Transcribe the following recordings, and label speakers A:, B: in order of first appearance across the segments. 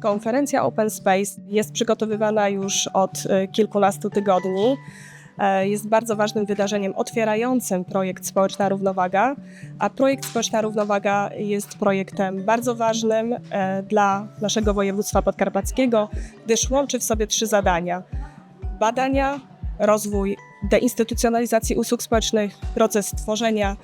A: Konferencja Open Space jest przygotowywana już od e, kilkunastu tygodni. E, Jest bardzo ważnym wydarzeniem otwierającym projekt Społeczna Równowaga, a projekt Społeczna Równowaga jest projektem bardzo ważnym e, dla naszego województwa podkarpackiego, gdyż łączy w sobie trzy zadania: badania, rozwój deinstytucjonalizacji usług społecznych, proces tworzenia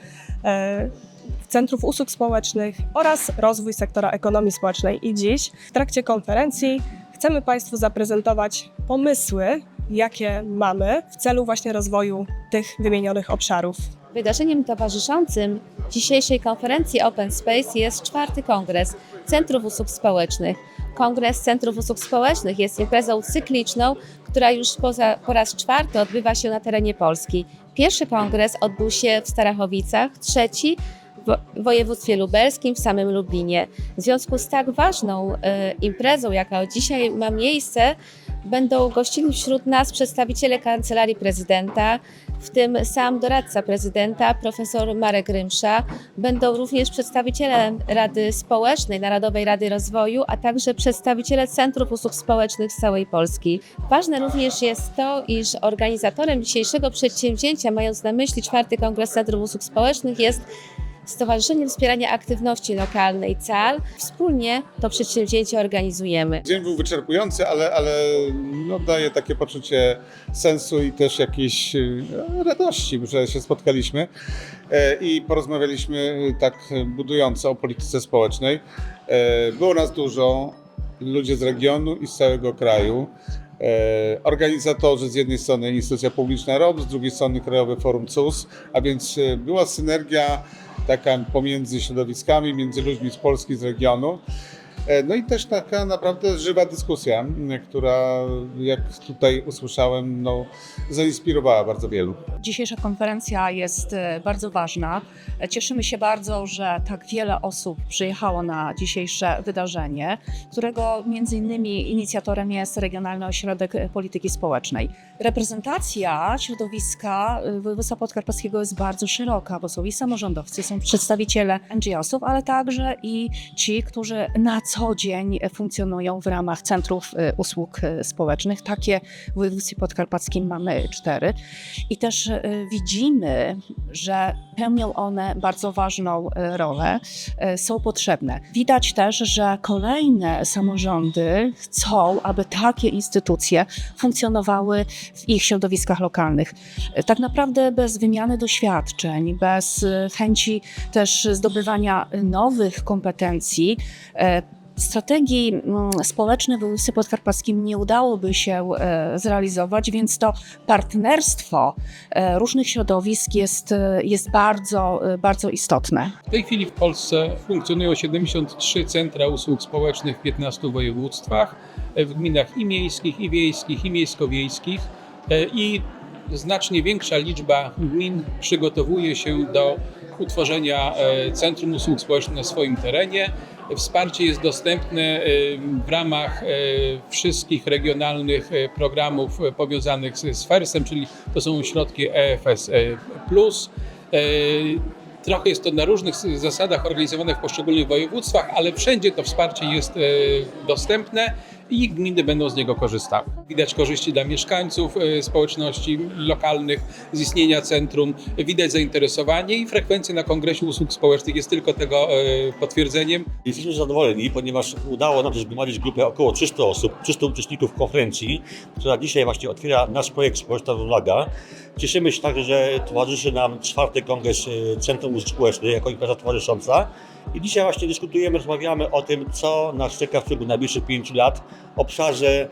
A: centrów usług społecznych oraz rozwój sektora ekonomii społecznej. I dziś w trakcie konferencji chcemy Państwu zaprezentować pomysły, jakie mamy w celu właśnie rozwoju tych wymienionych obszarów.
B: Wydarzeniem towarzyszącym dzisiejszej konferencji Open Space jest czwarty kongres Centrów Usług Społecznych. Kongres Centrów Usług Społecznych jest imprezą cykliczną, która już poza, po raz czwarty odbywa się na terenie Polski. Pierwszy kongres odbył się w Starachowicach, trzeci w województwie lubelskim, w samym Lublinie. W związku z tak ważną e, imprezą, jaka dzisiaj ma miejsce, będą gościli wśród nas przedstawiciele Kancelarii Prezydenta, w tym sam doradca prezydenta, profesor Marek Rymsza. Będą również przedstawiciele Rady Społecznej, Narodowej Rady Rozwoju, a także przedstawiciele Centrów Usług Społecznych z całej Polski. Ważne również jest to, iż organizatorem dzisiejszego przedsięwzięcia, mając na myśli czwarty Kongres Centrów Usług Społecznych, jest Stowarzyszenie Wspierania Aktywności Lokalnej CAL. Wspólnie to przedsięwzięcie organizujemy.
C: Dzień był wyczerpujący, ale, ale no, daje takie poczucie sensu i też jakiejś e, radości, że się spotkaliśmy e, i porozmawialiśmy tak budująco o polityce społecznej. E, Było nas dużo, ludzie z regionu i z całego kraju. Organizatorzy z jednej strony instytucja publiczna ROB, z drugiej strony Krajowe Forum CUS, a więc była synergia taka pomiędzy środowiskami, między ludźmi z Polski, z regionu. E, No i też taka naprawdę żywa dyskusja, która jak tutaj usłyszałem, no, zainspirowała bardzo wielu.
D: Dzisiejsza konferencja jest e, bardzo ważna. E, Cieszymy się bardzo, że tak wiele osób przyjechało na dzisiejsze wydarzenie, którego między innymi inicjatorem jest Regionalny Ośrodek Polityki Społecznej. Reprezentacja środowiska województwa podkarpackiego jest bardzo szeroka, bo są i samorządowcy, są przedstawiciele NGO-sów, ale także i ci, którzy na co dzień funkcjonują w ramach centrów e, usług e, społecznych. Takie w województwie podkarpackim mamy cztery. I też e, widzimy, że pełnią one bardzo ważną rolę, są potrzebne. Widać też, że kolejne samorządy chcą, aby takie instytucje funkcjonowały w ich środowiskach lokalnych. Tak naprawdę bez wymiany doświadczeń, bez chęci też zdobywania nowych kompetencji, Strategii mm, społecznej w województwie podkarpackim nie udałoby się e, zrealizować, więc to partnerstwo e, różnych środowisk jest, e, jest bardzo, bardzo istotne.
E: W tej chwili w Polsce funkcjonują 73 centra usług społecznych w 15 województwach, w gminach i miejskich, i wiejskich, i miejsko-wiejskich i znacznie większa liczba gmin przygotowuje się do utworzenia Centrum Usług Społecznych na swoim terenie. Wsparcie jest dostępne e, w ramach e, wszystkich regionalnych e, programów powiązanych z FERS-em, czyli to są środki EFS e, Trochę jest to na różnych zasadach organizowane w poszczególnych województwach, ale wszędzie to wsparcie jest dostępne i gminy będą z niego korzystały. Widać korzyści dla mieszkańców, e, społeczności lokalnych z istnienia centrum, widać zainteresowanie i frekwencja na Kongresie Usług Społecznych jest tylko tego e, potwierdzeniem.
F: Jesteśmy zadowoleni, ponieważ udało nam się zgromadzić grupę około 300 osób, 300 uczestników konferencji, która dzisiaj właśnie otwiera nasz projekt Społeczna Równowaga. Cieszymy się także, że towarzyszy nam czwarty kongres e, Centrum Usług Społecznych jako impreza towarzysząca. I dzisiaj właśnie dyskutujemy, rozmawiamy o tym, co nas czeka w ciągu najbliższych pięciu lat obszarze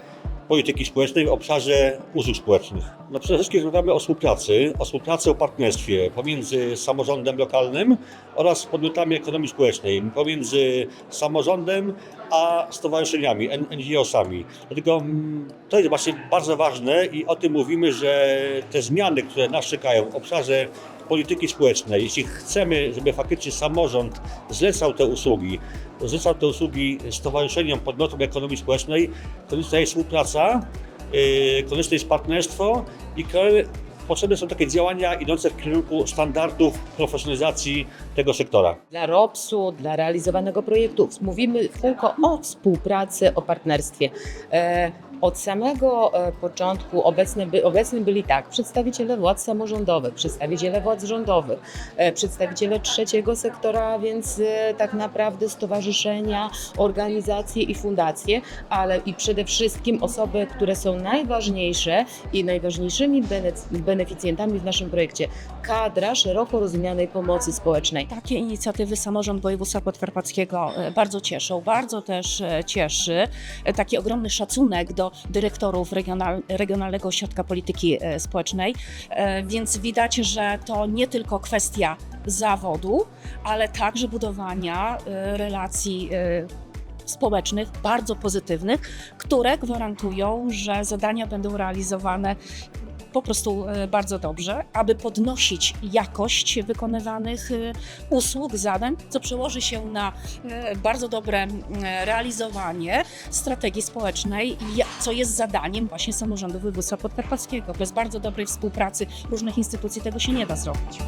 F: polityki społecznej, w obszarze usług społecznych. No przede wszystkim rozmawiamy o współpracy, o współpracy, o partnerstwie pomiędzy samorządem lokalnym oraz podmiotami ekonomii społecznej, pomiędzy samorządem a stowarzyszeniami, NGO-sami. Dlatego mm, to jest właśnie bardzo ważne i o tym mówimy, że te zmiany, które nas czekają w obszarze polityki społecznej, jeśli chcemy, żeby faktycznie samorząd zlecał te usługi, zlecał te usługi stowarzyszeniom, podmiotom ekonomii społecznej, konieczna jest współpraca, yy, konieczne jest partnerstwo i potrzebne są takie działania idące w kierunku standardów profesjonalizacji tego sektora.
G: Dla ROPS-u, dla realizowanego projektu mówimy tylko o współpracy, o partnerstwie. Od samego e, początku obecny, by, obecni byli tak, przedstawiciele władz samorządowych, przedstawiciele władz rządowych, e, przedstawiciele trzeciego sektora, więc e, tak naprawdę stowarzyszenia, organizacje i fundacje, ale i przede wszystkim osoby, które są najważniejsze i najważniejszymi bene- beneficjentami w naszym projekcie. Kadra szeroko rozumianej pomocy społecznej.
D: Takie inicjatywy samorząd województwa podkarpackiego bardzo cieszą. Bardzo też cieszy taki ogromny szacunek do dyrektorów regional, Regionalnego Ośrodka Polityki e, Społecznej, E, więc widać, że to nie tylko kwestia zawodu, ale także budowania e, relacji społecznych bardzo pozytywnych, które gwarantują, że zadania będą realizowane po prostu e, bardzo dobrze, aby podnosić jakość wykonywanych e, usług, zadań, co przełoży się na e, bardzo dobre realizowanie strategii społecznej, co jest zadaniem właśnie samorządu województwa podkarpackiego. Bez bardzo dobrej współpracy różnych instytucji tego się nie da zrobić.